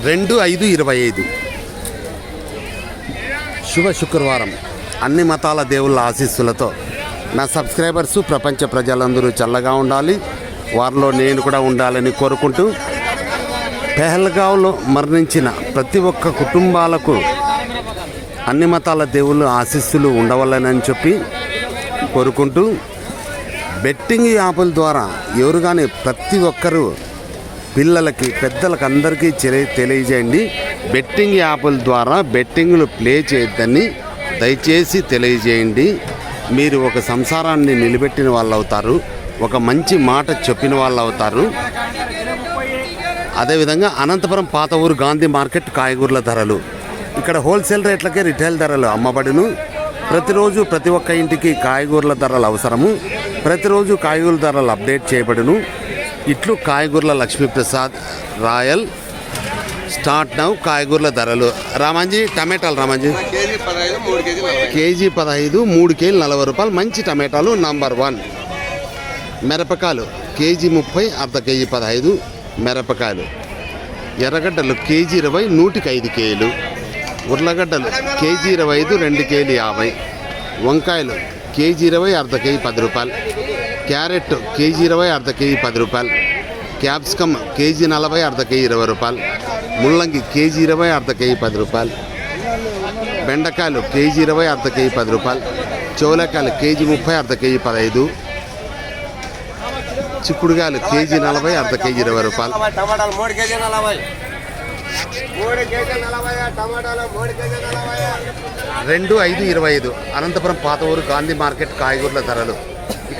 రెండు ఐదు ఇరవై ఐదు. శుభ శుక్రవారం. అన్ని మతాల దేవుళ్ళ ఆశీస్సులతో నా సబ్స్క్రైబర్సు ప్రపంచ ప్రజలందరూ చల్లగా ఉండాలి. వారిలో నేను కూడా ఉండాలని కోరుకుంటూ పెహల్గావ్లో మరణించిన ప్రతి ఒక్క కుటుంబాలకు అన్ని మతాల దేవుళ్ళ ఆశీస్సులు ఉండవాలని చెప్పి కోరుకుంటూ బెట్టింగ్ యాప్ల ద్వారా ఎవరు కానీ ప్రతి ఒక్కరూ పిల్లలకి పెద్దలకు అందరికీ తెలియజేయండి. బెట్టింగ్ యాప్ల ద్వారా బెట్టింగ్లు ప్లే చేయొద్దని దయచేసి తెలియజేయండి. మీరు ఒక సంసారాన్ని నిలబెట్టిన వాళ్ళు అవుతారు ఒక మంచి మాట చెప్పిన వాళ్ళు అవుతారు అదేవిధంగా అనంతపురం పాత ఊరు గాంధీ మార్కెట్ కాయగూరల ధరలు. ఇక్కడ హోల్సేల్ రేట్లకే రిటైల్ ధరలు అమ్మబడును. ప్రతిరోజు ప్రతి ఒక్క ఇంటికి కాయగూరల ధరలు అవసరము. ప్రతిరోజు కాయగూరల ధరలు అప్డేట్ చేయబడును. ఇట్లు కాయగూరల లక్ష్మీప్రసాద్ రాయల్. స్టార్ట్ నౌ కాయగూరల ధరలు. రామాంజీ టమాటాలు రామాంజీ. కేజీ పదహైదు మూడు కేజీ నలభై కేజీ పదహైదు మూడు కేజీ నలభై రూపాయలు. మంచి టమాటాలు నంబర్ వన్. మిరపకాయలు కేజీ ముప్పై అర్ధ కేజీ పదహైదు మిరపకాయలు. ఎర్రగడ్డలు కేజీ ఇరవై నూటికి ఐదు కేజీలు. ఉర్లగడ్డలు కేజీ ఇరవై ఐదు రెండు కేజీలు యాభై. వంకాయలు కేజీ ఇరవై అర్ధ కేజీ పది రూపాయలు. క్యారెట్ కేజీ ఇరవై అర్ధ కేజీ పది రూపాయలు. క్యాప్సికమ్ కేజీ నలభై అర్ధ కేజీ ఇరవై రూపాయలు. ముల్లంగి కేజీ ఇరవై అర్ధ కేజీ పది రూపాయలు. బెండకాయలు కేజీ ఇరవై అర్ధ కేజీ పది రూపాయలు. చోలకాయలు కేజీ ముప్పై అర్ధ కేజీ పదహైదు. చిక్కుడుకాయలు కేజీ నలభై అర్ధ కేజీ ఇరవై రూపాయలు. టమాటాలు మూడు కేజీ నలభై. రెండు ఐదు ఇరవై ఐదు. అనంతపురం పాత ఊరు గాంధీ మార్కెట్ కాయగూరల ధరలు.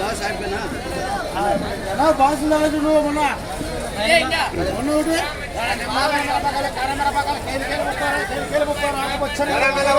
Bus আসবে না না বাস লাগাই জন্য হব না মনে উঠে